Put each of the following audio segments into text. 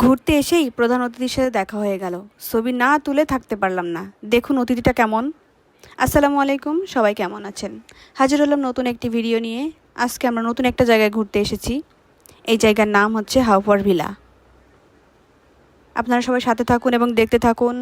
ঘুরতে এসেই প্রধান অতিথির সাথে দেখা হয়ে গেল। ছবি না তুলে থাকতে পারলাম না। দেখুন অতিথিটা কেমন। আসসালামু আলাইকুম, সবাই কেমন আছেন? হাজির হলাম নতুন একটি ভিডিও নিয়ে। আজকে আমরা নতুন একটা জায়গায় ঘুরতে এসেছি। এই জায়গার নাম হচ্ছে হাওপার ভিলা। আপনারা সবাই সাথে থাকুন এবং দেখতে থাকুন।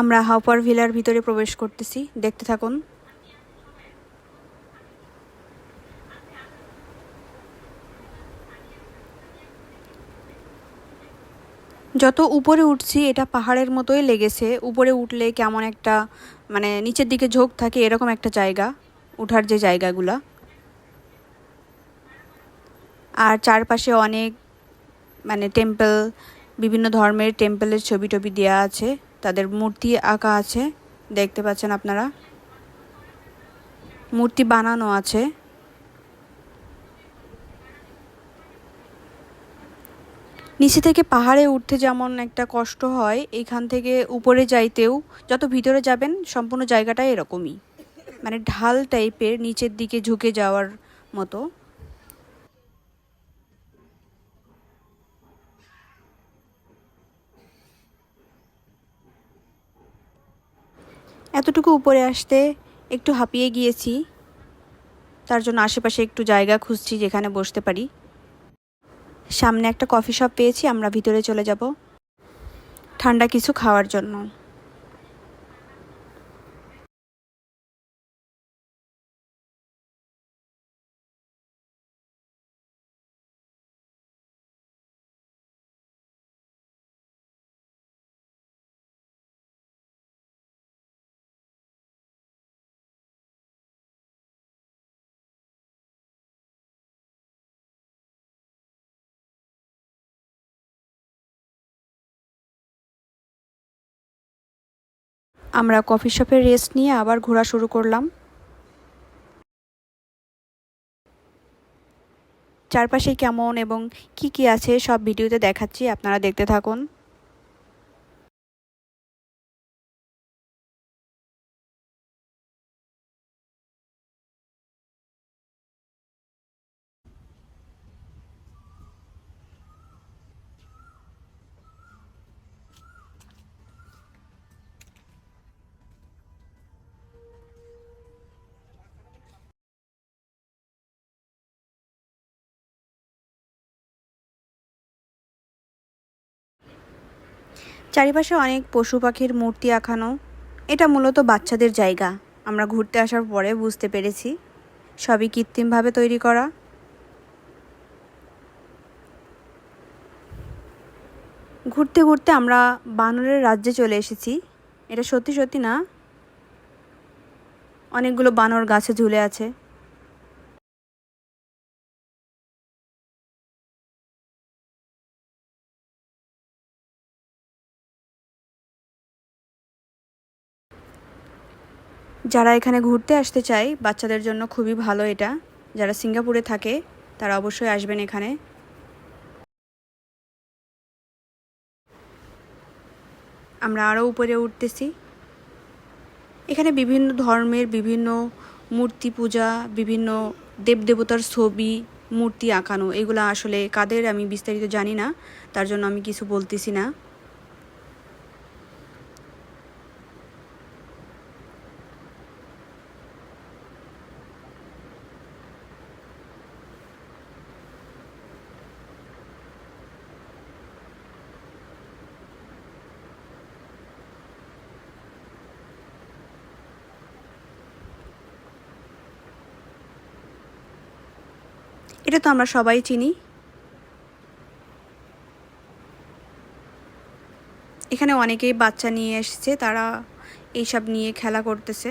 আমরা হাওপার ভিলার ভিতরে প্রবেশ করতেছি। দেখতে থাকুন। যত উপরে উঠছি, এটা পাহাড়ের মতোই লেগেছে। উপরে উঠলে কেমন একটা মানে নিচের দিকে ঝোঁক থাকে, এরকম একটা জায়গা, উঠার যে জায়গাগুলা। আর চারপাশে অনেক মানে টেম্পল, বিভিন্ন ধর্মের টেম্পলের ছবি টবি দেওয়া আছে। তাদের মূর্তি আঁকা আছে। দেখতে পাচ্ছেন আপনারা? মূর্তি বানানো আছে। নিচে থেকে পাহাড়ে উঠতে যেমন একটা কষ্ট হয়, এখান থেকে উপরে যাইতেও যত ভিতরে যাবেন, সম্পূর্ণ জায়গাটাই এরকমই। মানে ঢাল টাইপের নিচের দিকে ঝুঁকে যাওয়ার মতো। এতটুকু উপরে আসতে একটু হাঁপিয়ে গিয়েছি। তার জন্য আশেপাশে একটু জায়গা খুঁজছি যেখানে বসতে পারি। সামনে একটা কফি শপ পেয়েছি, আমরা ভিতরে চলে যাব। ঠান্ডা কিছু খাওয়ার জন্য। আমরা কফি শপে রেস্ট নিয়ে আবার ঘোরা শুরু করলাম। চারপাশে কেমন এবং কি কি আছে সব ভিডিওতে দেখাচ্ছি, আপনারা দেখতে থাকুন। চারিপাশে অনেক পশু পাখির মূর্তি আঁকানো। এটা মূলত বাচ্চাদের জায়গা। আমরা ঘুরতে আসার পরে বুঝতে পেরেছি সবই কৃত্রিমভাবে তৈরি করা। ঘুরতে ঘুরতে আমরা বানরের রাজ্যে চলে এসেছি। এটা সত্যি সত্যি না? অনেকগুলো বানর গাছে ঝুলে আছে। যারা এখানে ঘুরতে আসতে চায়, বাচ্চাদের জন্য খুবই ভালো এটা। যারা সিঙ্গাপুরে থাকে, তারা অবশ্যই আসবেন এখানে। আমরা আরও উপরে উঠতেছি। এখানে বিভিন্ন ধর্মের বিভিন্ন মূর্তি পূজা, বিভিন্ন দেবদেবতার ছবি, মূর্তি আঁকানো, এগুলো আসলে কাদের আমি বিস্তারিত জানি না, তার জন্য আমি কিছু বলতেছি না। এটা তো আমরা সবাই চিনি। এখানে অনেকেই বাচ্চা নিয়ে এসেছে, তারা এইসব নিয়ে খেলা করতেছে।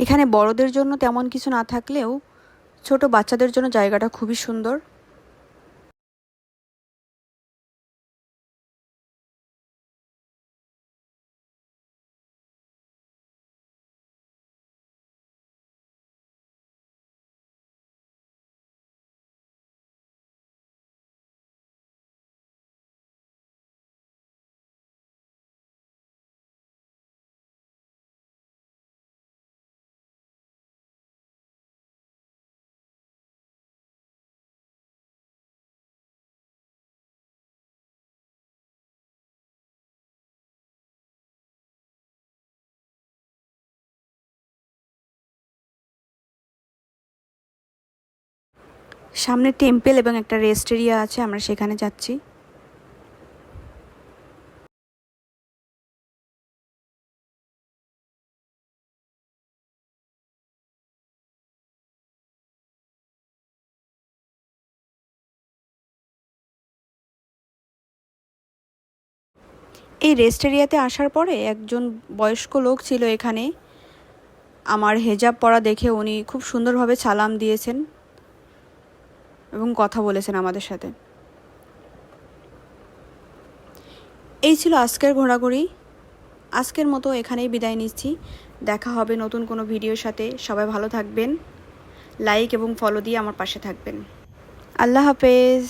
এখানে বড়দের জন্য তেমন কিছু না থাকলেও ছোট বাচ্চাদের জন্য জায়গাটা খুবই সুন্দর। সামনে টেম্পেল এবং একটা রেস্ট এরিয়া আছে, আমরা সেখানে যাচ্ছি। এই রেস্ট এরিয়াতে আসার পরে একজন বয়স্ক লোক ছিল এখানে। আমার হেজাব পরা দেখে উনি খুব সুন্দরভাবে সালাম দিয়েছেন। এবং কথা বলেছেন আমাদের সাথে। এই ছিল আজকের ঘোরাঘুরি। আজকের মতো এখানেই বিদায় নিচ্ছি। দেখা হবে নতুন কোনো ভিডিওর সাথে। সবাই ভালো থাকবেন। লাইক এবং ফলো দিয়ে আমার পাশে থাকবেন। আল্লাহ হাফেজ।